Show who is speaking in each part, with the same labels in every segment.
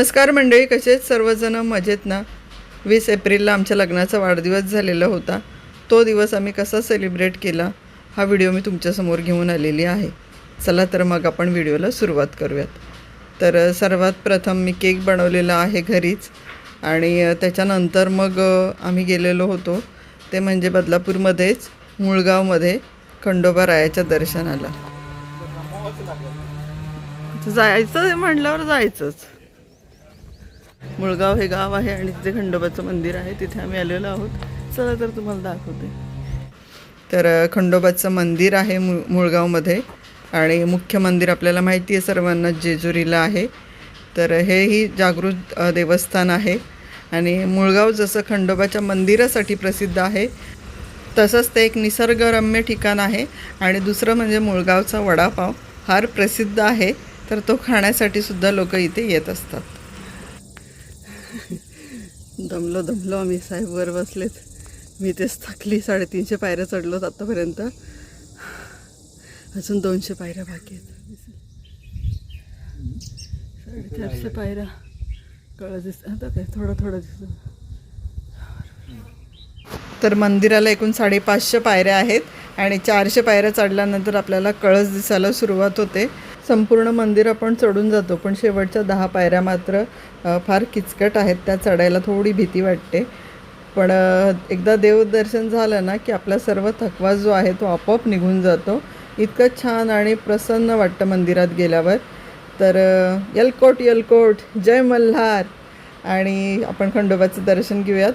Speaker 1: नमस्कार मंडळी कसेच सर्वजण? मजेत ना? वीस एप्रिलला आमच्या लग्नाचा वाढदिवस झालेला होता. तो दिवस आम्ही कसा सेलिब्रेट केला हा व्हिडिओ मी तुमच्यासमोर घेऊन आलेली आहे. चला तर मग आपण व्हिडिओला सुरुवात करूयात. तर सर्वात प्रथम मी केक बनवलेला आहे घरीच आणि त्याच्यानंतर मग आम्ही गेलेलो होतो. ते म्हणजे बदलापूरमध्येच मुळगावमध्ये खंडोबा रायाच्या दर्शनाला. जायचं म्हटल्यावर जायचंच. मुळगाव हे गाव आहे आणि तिथे खंडोबाचं मंदिर आहे. तिथे आम्ही आलेलो आहोत. चला तर तुम्हाला दाखवते. तर खंडोबाचं मंदिर आहे मु मुळगावमध्ये आणि मुख्य मंदिर आपल्याला माहिती आहे सर्वांना जेजुरीला आहे. तर हेही जागृत देवस्थान आहे आणि मुळगाव जसं खंडोबाच्या मंदिरासाठी प्रसिद्ध आहे तसंच ते एक निसर्गरम्य ठिकाण आहे आणि दुसरं म्हणजे मुळगावचा वडापाव फार प्रसिद्ध आहे. तर तो खाण्यासाठी सुद्धा लोक इथे येत असतात. दमलो दमलो आम्ही साहेब वर बसलेत. मी तेच थकली साडेतीनशे पायऱ्या चढलोत आत्तापर्यंत अजून दोनशे पायऱ्या बाकी आहेत. साडेचारशे पायऱ्या. कळत दिसत आता काय थोडं थोडं दिसत. तर मंदिराला एकूण साडेपाचशे पायऱ्या आहेत आणि चारशे पायऱ्या चढल्यानंतर आपल्याला कळस दिसायला सुरुवात होते. संपूर्ण मंदिर आपण चढून जातो पण शेवटच्या दहा पायऱ्या मात्र फार किचकट आहेत. त्या चढायला थोडी भीती वाटते. पण एकदा देवदर्शन झालं ना की आपला सर्व थकवा जो आहे तो आपोआप निघून जातो. इतकं छान आणि प्रसन्न वाटतं मंदिरात गेल्यावर. तर यलकोट यलकोट जय मल्हार. आणि आपण खंडोबाचं दर्शन घेऊयात.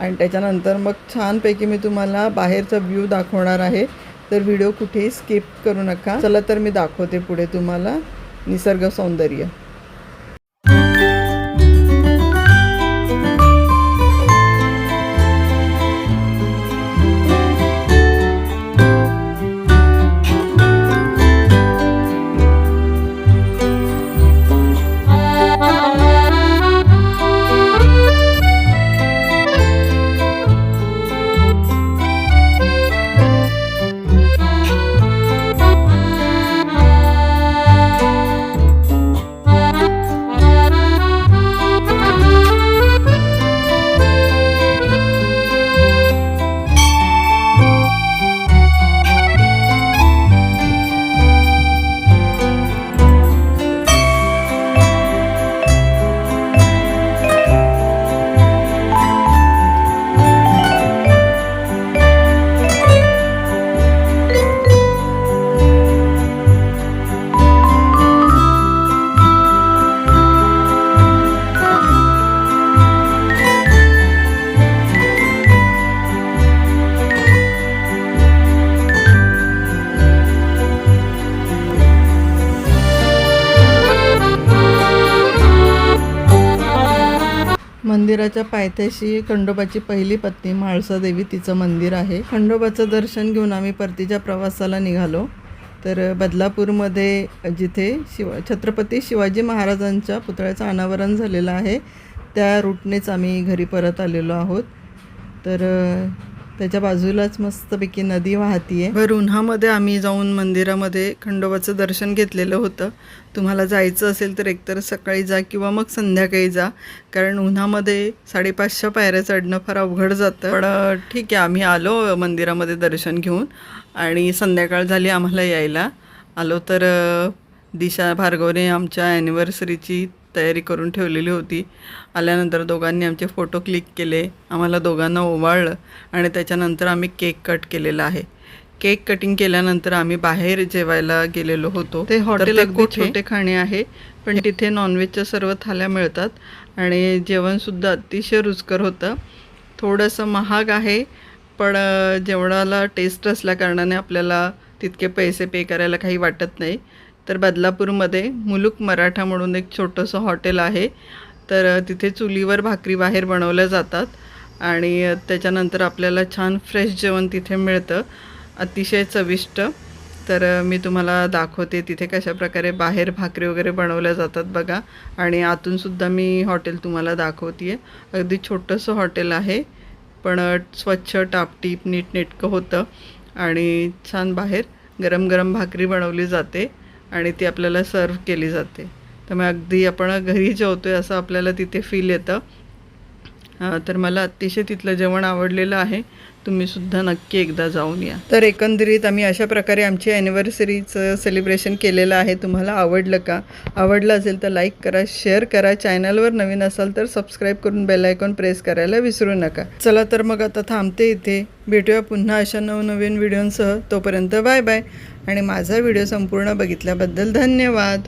Speaker 1: आणि त्याच्यानंतर मग छानपैकी मी तुम्हाला बाहेरचा व्ह्यू दाखवणार आहे. तर व्हिडिओ कुठेही स्किप करू नका. चला तर मी दाखवते पुढे तुम्हाला निसर्ग सौंदर्य. मंदिराच्या पायथ्याशी खंडोबाची पहिली पत्नी म्हाळसा देवी तिचं मंदिर आहे. खंडोबाचं दर्शन घेऊन आम्ही परतीच्या प्रवासाला निघालो. तर बदलापूरमध्ये जिथे शिव छत्रपती शिवाजी महाराजांच्या पुतळ्याचं अनावरण झालेलं आहे त्या रूटनेच आम्ही घरी परत आलेलो आहोत. तर त्याच्या बाजूलाच मस्तपैकी नदी वाहतीये. भर उन्हामध्ये आम्ही जाऊन मंदिरामध्ये खंडोबाचं दर्शन घेतलेलं होतं. तुम्हाला जायचं असेल तर एकतर सकाळी जा किंवा मग संध्याकाळी जा. कारण उन्हामध्ये साडेपाचशे पायऱ्या चढणं फार अवघड जातं. पण ठीक आहे आम्ही आलो मंदिरामध्ये दर्शन घेऊन. आणि संध्याकाळ झाली आम्हाला यायला. आलो तर दिशा भार्गवने आमच्या ॲनिव्हर्सरीची तयारी करून ठेवलेली होती. आल्यानंतर दोघांनी आमचे फोटो क्लिक केले. आम्हाला दोघांना ओवाळलं आणि त्याच्यानंतर आम्ही केक कट केलेला आहे. केक कटिंग केल्यानंतर आम्ही बाहेर जेवायला गेलेलो होतो. ते हॉटेल अगदी छोटे खाणे आहे पण तिथे नॉनव्हेजच्या सर्व थाल्या मिळतात आणि जेवणसुद्धा अतिशय रुचकर होतं. थोडंसं महाग आहे पण जेवणाला टेस्ट असल्याकारणाने आपल्याला तितके पैसे पे करायला काही वाटत नाही. तर बदलापूरमध्ये मुलुक मराठा म्हणून एक छोटंसं हॉटेल आहे. तर तिथे चुलीवर भाकरी बाहेर बनवल्या जातात आणि त्याच्यानंतर आपल्याला छान फ्रेश जेवण तिथे मिळतं. अतिशय चविष्ट. तर मी तुम्हाला दाखवते तिथे कशा प्रकारे बाहेर भाकरी वगैरे बनवल्या जातात बघा. आणि आतूनसुद्धा मी हॉटेल तुम्हाला दाखवते आहे अगदी छोटंसं हॉटेल आहे. पण स्वच्छ टापटीप नीटनेटकं होतं आणि छान बाहेर गरम गरम भाकरी बनवली जाते. आणि ती आपल्याला सर्व केली जाते. त्यामुळे अगदी आपण घरी जेवतोय असं आपल्याला तिथे फील येतं. तर मला अतिशय तिथलं जेवण आवडलेलं आहे. तुम्ही सुद्धा नक्की एकदा जाऊन या. तर एकंदरीत आम्ही अशा प्रकारे आमची ॲनिव्हर्सरीचं सेलिब्रेशन केलेलं आहे. तुम्हाला आवडलं का? आवडलं असेल तर लाईक करा शेअर करा. चॅनलवर नवीन असाल तर सबस्क्राईब करून बेल आयकॉन प्रेस करायला विसरू नका. चला तर मग आता थांबते इथे. भेटूया पुन्हा अशा नवनवीन व्हिडिओंसह तोपर्यंत बाय बाय आणि माझा व्हिडिओ संपूर्ण बघितल्याबद्दल धन्यवाद.